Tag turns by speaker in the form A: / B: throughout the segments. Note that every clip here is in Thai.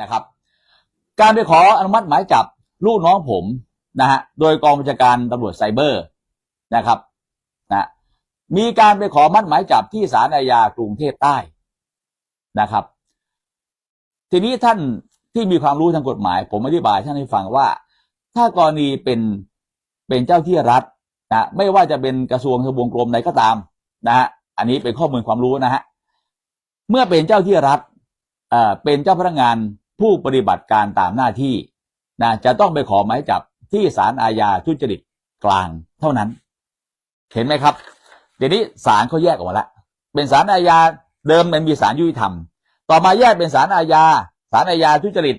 A: นะครับ การไปขออนุมัติหมายจับลูกน้องผมนะฮะโดยกองบัญชาการตำรวจไซเบอร์นะครับนะมีการไปขอมัดหมายจับที่ศาลอาญากรุงเทพใต้นะครับ ทีนี้ท่านที่มีความรู้ทางกฎหมาย ผมอธิบายท่านให้ฟังว่า ถ้ากรณีเป็นเป็นเจ้าที่รัฐนะไม่ว่าจะเป็นกระทรวงทบวงกรมใดก็ตามนะฮะอันนี้เป็นข้อมูลความรู้นะฮะเมื่อเป็นเจ้าที่รัฐเอ่อเป็นเจ้าพนักงาน ผู้ปฏิบัติการตามหน้าที่นะจะต้องไปขอหมายจับที่ศาลอาญาทุจริตกลางเท่านั้น เห็นไหมครับ เดี๋ยวนี้ศาลเขาแยกออกมาแล้วเป็นศาลอาญาเดิมมันมีศาลยุติธรรม ต่อมาแยกเป็นศาลอาญาศาลอาญาทุจริต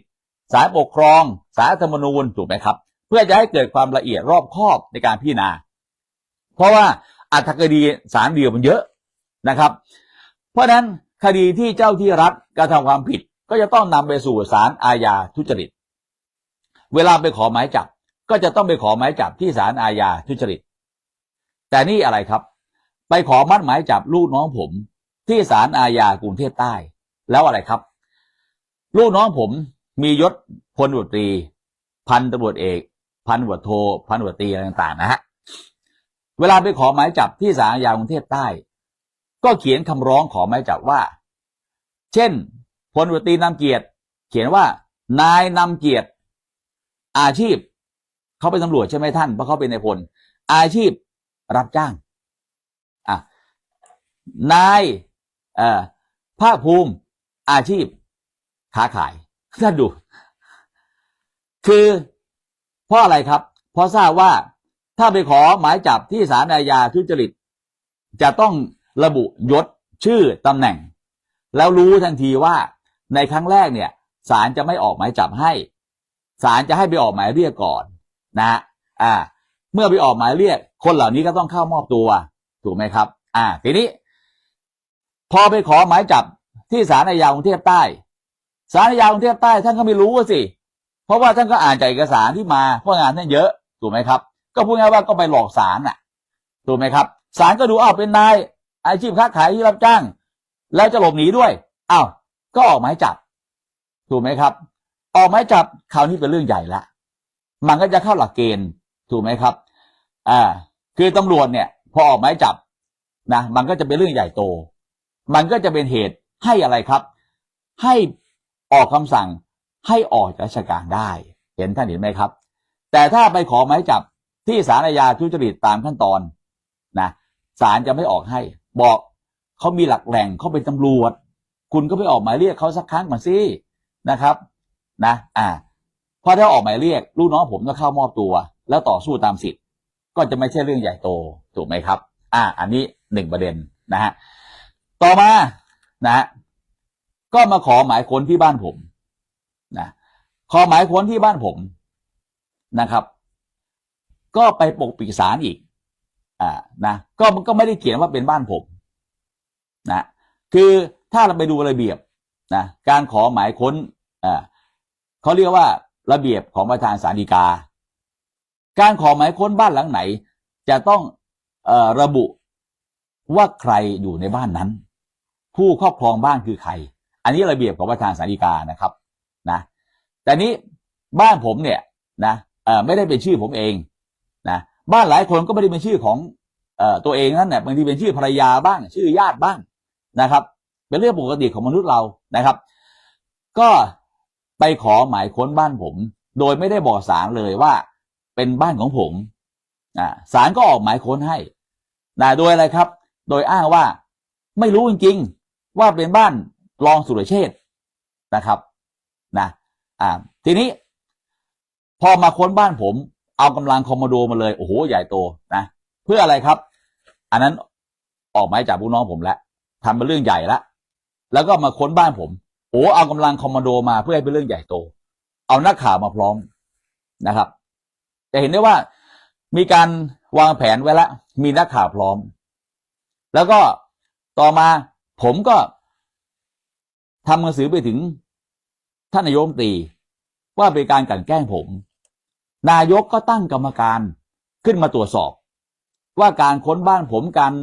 A: ศาลปกครองศาลรัฐธรรมนูญถูกไหมครับ เพื่อจะให้เกิดความละเอียดรอบคอบในการพิจารณา เพราะว่าอัตคดีศาลเดียวมันเยอะนะครับ เพราะฉะนั้นคดีที่เจ้าที่รัฐกระทำความผิด ก็จะต้องนำไปสู่ศาลอาญาทุจริต เวลาไปขอหมายจับ ก็จะต้องไปขอหมายจับที่ศาลอาญาทุจริต แต่นี่อะไรครับ ไปขอมัดหมายจับลูกน้องผม ที่ศาลอาญากรุงเทพใต้ แล้วอะไรครับ ลูกน้องผมมียศพลตำรวจตรี พันตำรวจเอก พันตำรวจโท พันตำรวจตรีอะไรต่างๆ นะฮะ เวลาไปขอหมายจับที่ศาลอาญากรุงเทพใต้ ก็เขียนคำร้องขอหมายจับว่า เช่น ลตรวจตีนำเกียรติ เขียนว่า นายนำเกียรติ อาชีพ เขาเป็นตำรวจใช่ไหมท่านเพราะเขาเป็นนายพล อาชีพรับจ้างอะนายเอ่อภาคภูมิอาชีพค้าขายท่านดู คือเพราะอะไรครับ เพราะทราบว่าถ้าไปขอหมายจับที่ศาลอาญาทุจริต จะต้องระบุยศชื่อตำแหน่ง แล้วรู้ทันทีว่า ในครั้งแรกเนี่ยศาลจะไม่ออกหมายจับให้ศาลจะให้ไปออกหมายเรียกก่อนนะฮะอ่า เมื่อไปออกหมายเรียก คนเหล่านี้ก็ต้องเข้ามอบตัว ถูกไหมครับ อ่า ทีนี้ พอไปขอหมายจับที่ศาลอาญากรุงเทพใต้ศาลอาญากรุงเทพใต้ท่านก็ไม่รู้สิ เพราะว่าท่านก็อ่านจากเอกสารที่มาเพราะงานท่านเยอะ ถูกไหมครับ ก็พูดง่ายๆว่าก็ไปหลอกศาลน่ะ ถูกไหมครับศาลก็ดูอ้าวเป็นนายอาชีพค้าขายที่รับจ้าง แล้วจะหลบหนีด้วยอ้าว ก็ออกหมายจับ ถูกไหมครับ ออกหมายจับคราวนี้เป็นเรื่องใหญ่ละมันก็จะเข้าหลักเกณฑ์ถูกไหมครับ อ่า คือตำรวจเนี่ย พอออกหมายจับนะมันก็จะเป็นเรื่องใหญ่โต มันก็จะเป็นเหตุให้อะไรครับ ให้ออกคำสั่งให้ออกจากราชการได้ เห็นท่านเห็นไหมครับ แต่ถ้าไปขอหมายจับที่ศาลอาญาทุจริตตามขั้นตอนนะศาลจะไม่ออกให้ บอกเขามีหลักแหล่งเขาเป็นตำรวจ คุณก็ไปออกหมายเรียกเขาสักครั้งก่อนสินะครับ นะ อ่าเพราะถ้าออกหมายเรียกลูกน้องผมก็เข้ามอบตัว แล้วต่อสู้ตามสิทธิ์ ก็จะไม่ใช่เรื่องใหญ่โตถูกไหมครับ อ่า อันนี้หนึ่งประเด็นนะฮะต่อมานะฮะก็มาขอหมายค้นที่บ้านผมนะขอหมายค้นที่บ้านผมนะครับ ก็ไปปกปิดสารอีก อ่านะก็มันก็ไม่ได้เขียนว่าเป็นบ้านผม นะ คือ ถ้าเราไปดูระเบียบนะการขอหมายค้นอ่าเขาเรียกว่าระเบียบของประธานศาลฎีกา การขอหมายค้นบ้านหลังไหน จะต้องอระบุว่าใครอยู่ในบ้านนั้น ผู้ครอบครองบ้านคือใคร อันนี้ระเบียบของประธานศาลฎีกานะครับนะแต่นี้บ้านผมเนี่ยนะไม่ได้เป็นชื่อผมเองนะบ้านหลายคนก็ไม่ได้เป็นชื่อของอตัวเองนั่นแหละบางทีเป็นชื่อภรรยาบ้าง ชื่อญาติบ้างนะครับ เป็นเรื่องปกติของมนุษย์เรานะครับ ก็ไปขอหมายค้นบ้านผม โดยไม่ได้บอกศาลเลยว่าเป็นบ้านของผมอ่าศาลก็ออกหมายค้นให้นะโดยอะไรครับ โดยอ้างว่าไม่รู้จริงๆว่าเป็นบ้านรองสุรเชษนะครับนะอ่าทีนี้ พอมาค้นบ้านผม เอากำลังคอมมานโดมาเลยโอ้โหใหญ่โตนะเพื่ออะไรครับ อันนั้นออกหมายจับลูกน้องผมแล้วทำเป็นเรื่องใหญ่แล้ว แล้วก็มาค้นบ้านผม โอ้เอากำลังคอมมานโดมาเพื่อให้เป็นเรื่องใหญ่โต เอานักข่าวมาพร้อมนะครับ จะเห็นได้ว่ามีการวางแผนไว้แล้วมีนักข่าวพร้อม แล้วก็ต่อมาผมก็ทำหนังสือไปถึงท่านนายกรัฐมตรีว่าเป็นการกลั่นแกล้งผม นายกก็ตั้งกรรมการขึ้นมาตรวจสอบ ว่าการค้นบ้านผมการ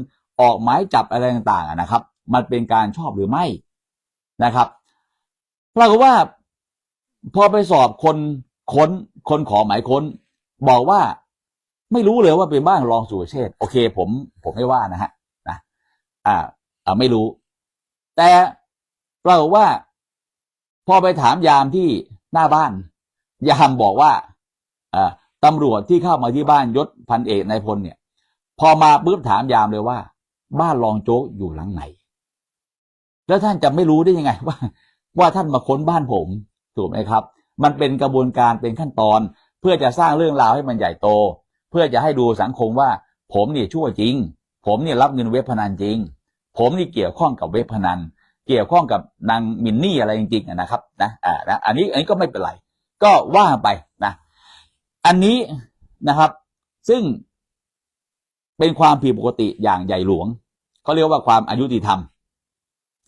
A: ออกหมายจับอะไรต่างๆนะครับ มันเป็นการชอบหรือไม่นะครับปรากฏว่าพอไปสอบคนค้นคนขอหมายค้น บอกว่าไม่รู้เลยว่าเป็นบ้านรองสุรเชษโอเค ผมผมไม่ว่านะฮะนะอ่าอ่าไม่รู้ แต่ปรากฏว่า พอไปถามยามที่หน้าบ้าน ยามบอกว่าอ่าตำรวจที่เข้ามาที่บ้านยศพันเอกนายพลเนี่ย พอมาปุ๊บถามยามเลยว่า บ้านรองโจ๊กอยู่หลังไหน แล้วท่านจะไม่รู้ได้ยังไงว่า ว่าท่านมาค้นบ้านผมถูกไหมครับ มันเป็นกระบวนการเป็นขั้นตอน เพื่อจะสร้างเรื่องราวให้มันใหญ่โต เพื่อจะให้ดูสังคมว่า ผมนี่ชั่วจริง ผมนี่รับเงินเว็บพนันจริง ผมนี่เกี่ยวข้องกับเว็บพนัน เกี่ยวข้องกับนางมินนี่อะไรจริงๆนะครับนะอ่านะอันนี้อันนี้ก็ไม่เป็นไร ก็ว่าไปนะ อันนี้นะครับ ซึ่งเป็นความผิดปกติอย่างใหญ่หลวงเขาเรียกว่าความอายุติธรรม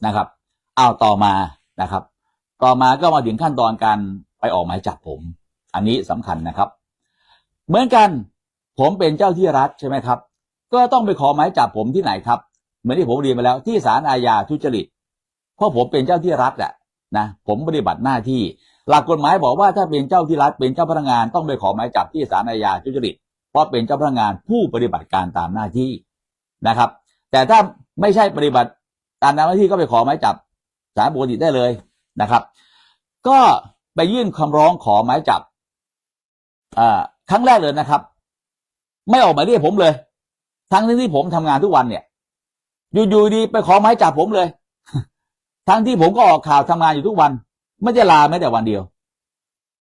A: นะครับเอาต่อมานะครับ ต่อมาก็มาถึงขั้นตอนการไปออกหมายจับผม อันนี้สำคัญนะครับ เหมือนกันผมเป็นเจ้าที่รัฐใช่ไหมครับ ก็ต้องไปขอหมายจับผมที่ไหนครับ เหมือนที่ผมเรียนไปแล้วที่ศาลอาญาทุจริตเพราะผมเป็นเจ้าที่รัฐอะนะผมปฏิบัติหน้าที่ หลักกฎหมายบอกว่าถ้าเป็นเจ้าที่รัฐเป็นเจ้าพนักงานต้องไปขอหมายจับที่ศาลอาญาทุจริตเพราะเป็นเจ้าพนักงานผู้ปฏิบัติการตามหน้าที่นะครับ แต่ถ้าไม่ใช่ปฏิบัติ ตามหน้าที่ก็ไปขอหมายจับศาลปกติได้เลยนะครับ ก็ไปยื่นคำร้องขอหมายจับครั้งแรกเลยนะครับ ไม่ออกหมายเรียกผมเลย ทั้งที่ผมทำงานทุกวันเนี่ย อยู่ๆดีไปขอหมายจับผมเลย ทั้งที่ผมก็ออกข่าวทำงานอยู่ทุกวัน ไม่ได้ลาแม้แต่วันเดียว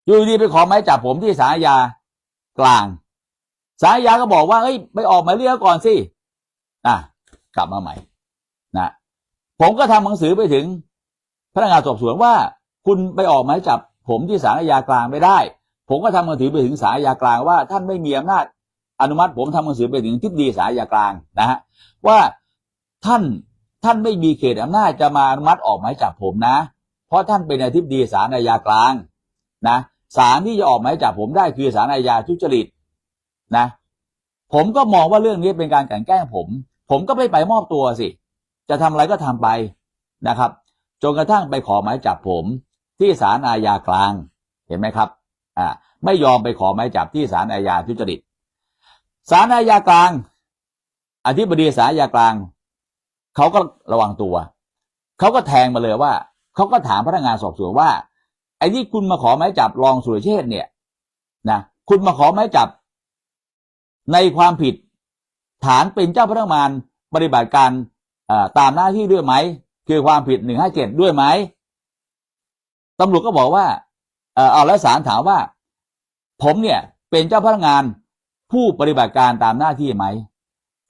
A: อยู่ดีไปขอหมายจับผมที่ศาลอากลางศาลอาก็บอกว่าเฮ้ยไปออกหมายเรียกก่อนสิอะ กลับมาใหม่ ผมก็ทำหนังสือไปถึงพนักงานสอบสวนว่า คุณไปออกหมายจับ ผมที่ศาลอาญากลางไม่ได้ ผมก็ทำหนังสือไปถึงศาลอาญากลางว่า ท่านไม่มีอำนาจอนุมัติผมทำหนังสือไปถึงทิบดีศาลอาญากลางนะฮะว่าท่านท่านไม่มีเขตอำนาจจะมาอนุมัติออกหมายจับผมนะ เพราะท่านเป็นอธิบดีศาลอาญากลางนะศาลที่จะออกหมายจับผมได้คือศาลอาญาทุจริตนะ ผมก็มองว่าเรื่องนี้เป็นการกลั่นแกล้งผม ผมก็ไม่ไปมอบตัวสิ จะทำอะไรก็ทำไปนะครับ จนกระทั่งไปขอหมายจับผมที่ศาลอาญากลางเห็นไหมครับอ่าไม่ยอมไปขอหมายจับที่ศาลอาญาทุจริตศาลอาญากลาง อธิบดีศาลอาญากลางเขาก็ระวังตัวเขาก็แทงมาเลยว่าเขาก็ถามพนักงานสอบสวนว่าไอ้ที่คุณมาขอหมายจับรองสุรเชษเนี่ยนะคุณมาขอหมายจับ ในความผิด ฐานเป็นเจ้าพนักงานปฏิบัติการ ตามหน้าที่ด้วยไหม คือความผิดหนึ่งห้าเจ็ดด้วยไหมตำรวจก็บอกว่าเอาแล้วศาลถามว่า ผมเนี่ยเป็นเจ้าพนักงานผู้ปฏิบัติการตามหน้าที่ไหม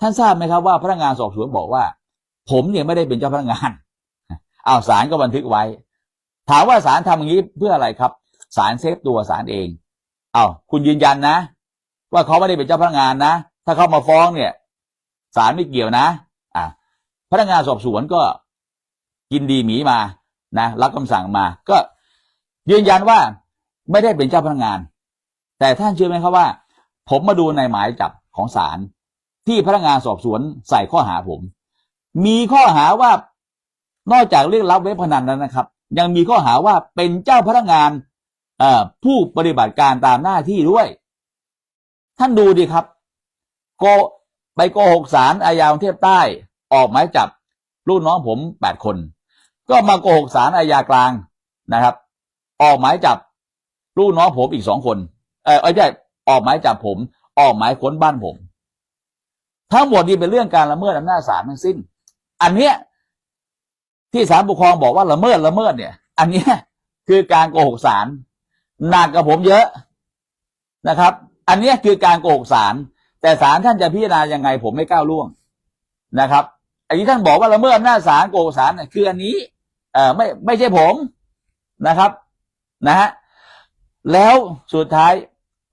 A: ท่านทราบไหมครับว่าพนักงานสอบสวนบอกว่า ผมเนี่ยไม่ได้เป็นเจ้าพนักงานเอาวศาลก็บันทึกไว้ ถามว่าศาลทำอย่างนี้เพื่ออะไรครับศาลเซฟตัวศาลเองเอาคุณยืนยันนะ ว่าเขาไม่ได้เป็นเจ้าพนักงานนะ ถ้าเขามาฟ้องเนี่ยศาลไม่เกี่ยวนะ พนักงานสอบสวนก็กินดีหมีมานะรับคำสั่งมา ก็ยืนยันว่าไม่ได้เป็นเจ้าพนักงาน แต่ท่านเชื่อไหมครับว่า ผมมาดูในหมายจับของศาลที่พนักงานสอบสวนใส่ข้อหาผม มีข้อหาว่านอกจากเรื่องรับเว็บพนันแล้วนะครับ ยังมีข้อหาว่าเป็นเจ้าพนักงานผู้ปฏิบัติการตามหน้าที่ด้วย ท่านดูดิครับ โกไปโกหกศาลอาญากรุงเทพใต้ ออกหมายจับลูกน้องผมแปดคน ก็มาโกหกศาลอาญากลางนะครับ ออกหมายจับลูกน้องผมอีกสองคน เออไม่ใช่ออกหมายจับผม ออกหมายค้นบ้านผม ทั้งหมดนี้เป็นเรื่องการละเมิดอำนาจศาลทั้งสิ้น อันเนี้ยที่ศาลปกครองบอกว่าละเมิดละเมิดเนี่ย อันเนี้ยคือการโกหกศาลหนักกับผมเยอะนะครับ อันเนี้ยคือการโกหกศาลแต่ศาลท่านจะพิจารณายังไงผมไม่ก้าวล่วงนะครับ อ้ที่ท่านบอกว่าละเมิดอำนาจศาลโกหกศาลเนี่ยคืออันนี้เอ่อไม่ไม่ใช่ผมนะครับนะฮะแล้วสุดท้าย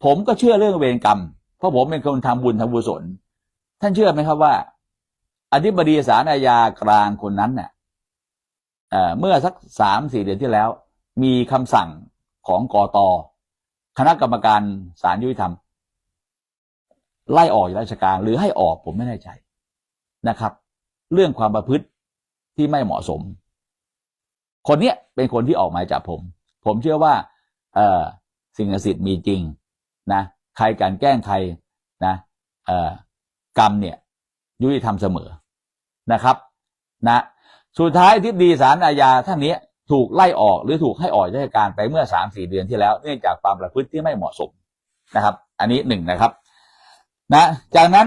A: ผมก็เชื่อเรื่องเวรกรรม เพราะผมเป็นคนทำบุญทำบุญสนท่านเชื่อไหมครับว่า อธิบดีศาลอาญากลางคนนั้นเนี่ยเมื่อสักสามสี่เดือนที่แล้ว มีคำสั่งของกอตคณะกรรมการศาลยุติธรรม ไล่ออกจากราชการหรือให้ออกผมไม่แน่ใจนะครับ เรื่องความประพฤติที่ไม่เหมาะสม คนเนี้ยเป็นคนที่ออกหมายจับผม ผมเชื่อว่า เออสิ่งศักดิ์สิทธิ์มีจริงนะใครกลันแกล้งใครนะเออกรรมเนี่ย ยุติธรรมเสมอนะครับ นะสุดท้ายทิบดีสารอาญาท่านนี้ถูกไล่ออกหรือถูกให้ออกจากราชการไปเมื่อสามสี่เดือนที่แล้ว เนื่องจากความประพฤติที่ไม่เหมาะสมนะครับ อันนี้หนึ่งนะครับ นะ จากนั้น